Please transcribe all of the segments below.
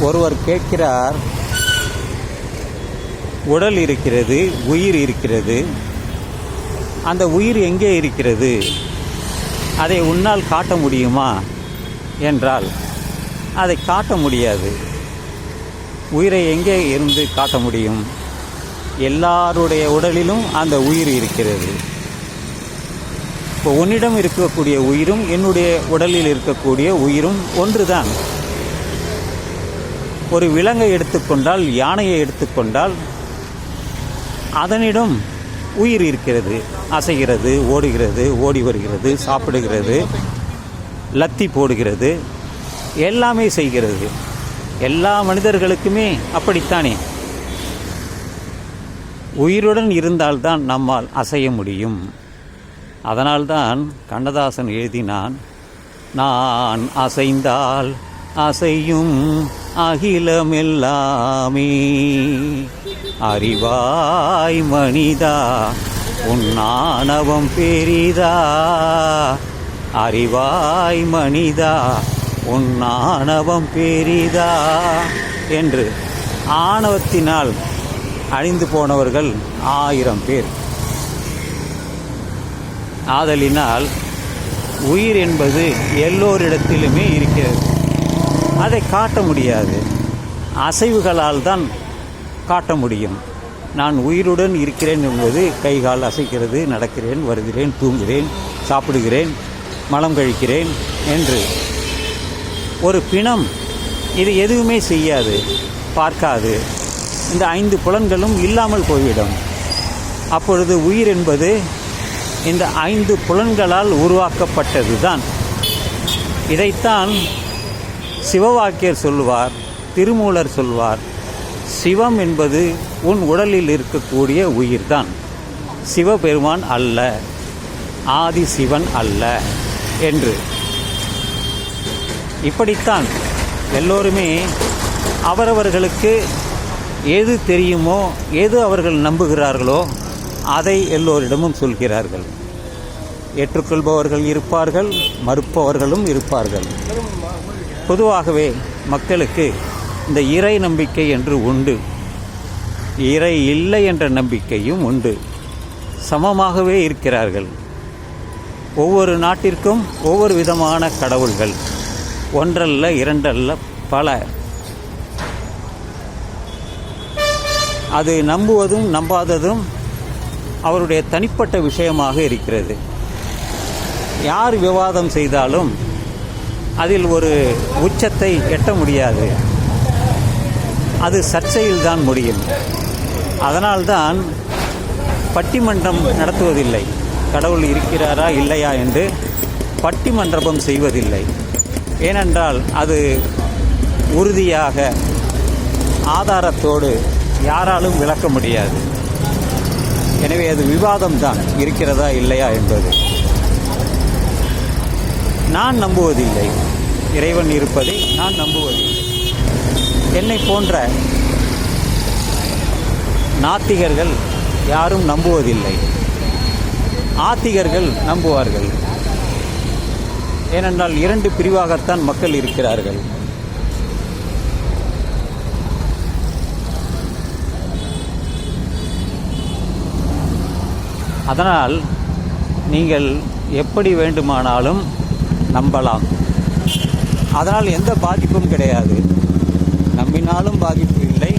ஒருவர் கேட்கிறார் உடல் இருக்கிறது உயிர் இருக்கிறது. அந்த உயிர் எங்கே இருக்கிறது? அதை உன்னால் காட்ட முடியுமா? என்றால் அதை காட்ட முடியாது. உயிரை எங்கே இருந்து காட்ட முடியும்? எல்லாருடைய உடலிலும் அந்த உயிர் இருக்கிறது. இப்போ உன்னிடம் இருக்கக்கூடிய உயிரும் என்னுடைய உடலில் இருக்கக்கூடிய உயிரும் ஒன்றுதான். ஒரு விலங்கை எடுத்துக்கொண்டால் யானையை எடுத்துக்கொண்டால் அதனிடம் உயிர் இருக்கிறது அசைகிறது ஓடுகிறது ஓடி வருகிறது சாப்பிடுகிறது லத்தி போடுகிறது எல்லாமே செய்கிறது. எல்லா மனிதர்களுக்குமே அப்படித்தானே? உயிருடன் இருந்தால்தான் நம்மால் அசைய முடியும். அதனால்தான் கண்ணதாசன் எழுதினான் நான் அசைந்தால் அசையும் அகிலமெல்லாமே. அறிவாய் மனிதா உன் ஆணவம் பெரிதா. அறிவாய் மனிதா உன் ஆணவம் பெரிதா என்று ஆணவத்தினால் அழிந்து போனவர்கள் ஆயிரம் பேர். ஆதலினால் உயிர் என்பது எல்லோரிடத்திலுமே இருக்கிறது. அதை காட்ட முடியாது. அசைவுகளால் தான் காட்ட முடியும். நான் உயிருடன் இருக்கிறேன் என்பது கை கால் அசைக்கிறது நடக்கிறேன் வருகிறேன் தூங்குகிறேன் சாப்பிடுகிறேன் மலம் கழிக்கிறேன் என்று. ஒரு பிணம் இது எதுவுமே செய்யாது பார்க்காது. இந்த ஐந்து புலன்களும் இல்லாமல் போய்விடும். அப்பொழுது உயிர் என்பது இந்த ஐந்து புலன்களால் உருவாக்கப்பட்டது தான் இதைத்தான் சிவவாக்கியர் சொல்லுவார் திருமூலர் சொல்வார் சிவம் என்பது உன் உடலில் இருக்கக்கூடிய உயிர்தான். சிவபெருமான் அல்ல ஆதி சிவன் அல்ல என்று. இப்படித்தான் எல்லோருமே அவரவர்களுக்கு எது தெரியுமோ எது அவர்கள் நம்புகிறார்களோ அதை எல்லோரிடமும் சொல்கிறார்கள். ஏற்றுக்கொள்பவர்கள் இருப்பார்கள் மறுப்பவர்களும் இருப்பார்கள். பொதுவாகவே மக்களுக்கு இந்த இறை நம்பிக்கை என்று உண்டு. இறை இல்லை என்ற நம்பிக்கையும் உண்டு. சமமாகவே இருக்கிறார்கள். ஒவ்வொரு நாட்டிற்கும் ஒவ்வொரு விதமான கடவுள்கள். ஒன்றல்ல இரண்டல்ல பல. அது நம்புவதும் நம்பாததும் அவருடைய தனிப்பட்ட விஷயமாக இருக்கிறது. யார் விவாதம் செய்தாலும் அதில் ஒரு உச்சத்தை எட்ட முடியாது. அது சர்ச்சையில் தான் முடியும். அதனால்தான் பட்டிமன்றம் நடத்துவதில்லை. கடவுள் இருக்கிறாரா இல்லையா என்று பட்டிமன்றபம் செய்வதில்லை. ஏனென்றால் அது உறுதியாக ஆதாரத்தோடு யாராலும் விளக்க முடியாது. எனவே அது விவாதம் தான் இருக்கிறதா இல்லையா என்பது. நான் நம்புவதில்லை. இறைவன் இருப்பதை நான் நம்புவதில்லை என்னை போன்ற நாத்திகர்கள் யாரும் நம்புவதில்லை. ஆத்திகர்கள் நம்புவார்கள். ஏனென்றால் இரண்டு பிரிவாகத்தான் மக்கள் இருக்கிறார்கள். அதனால் நீங்கள் எப்படி வேண்டுமானாலும் நம்பலாம். அதனால் எந்த பாதிப்பும் கிடையாது. நம்பினாலும் பாதிப்பு இல்லை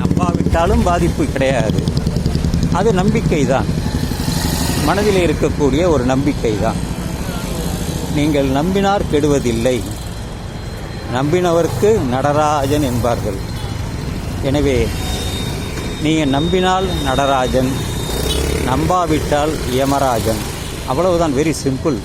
நம்பாவிட்டாலும் பாதிப்பு கிடையாது. அது நம்பிக்கை தான் மனதில் இருக்கக்கூடிய ஒரு நம்பிக்கை தான் நீங்கள் நம்பினார் கெடுவதில்லை. நம்பினவர்க்கு நடராஜன் என்பார்கள். எனவே நீங்கள் நம்பினால் நடராஜன் நம்பாவிட்டால் யமராஜன். அவ்வளவுதான் வெரி சிம்பிள்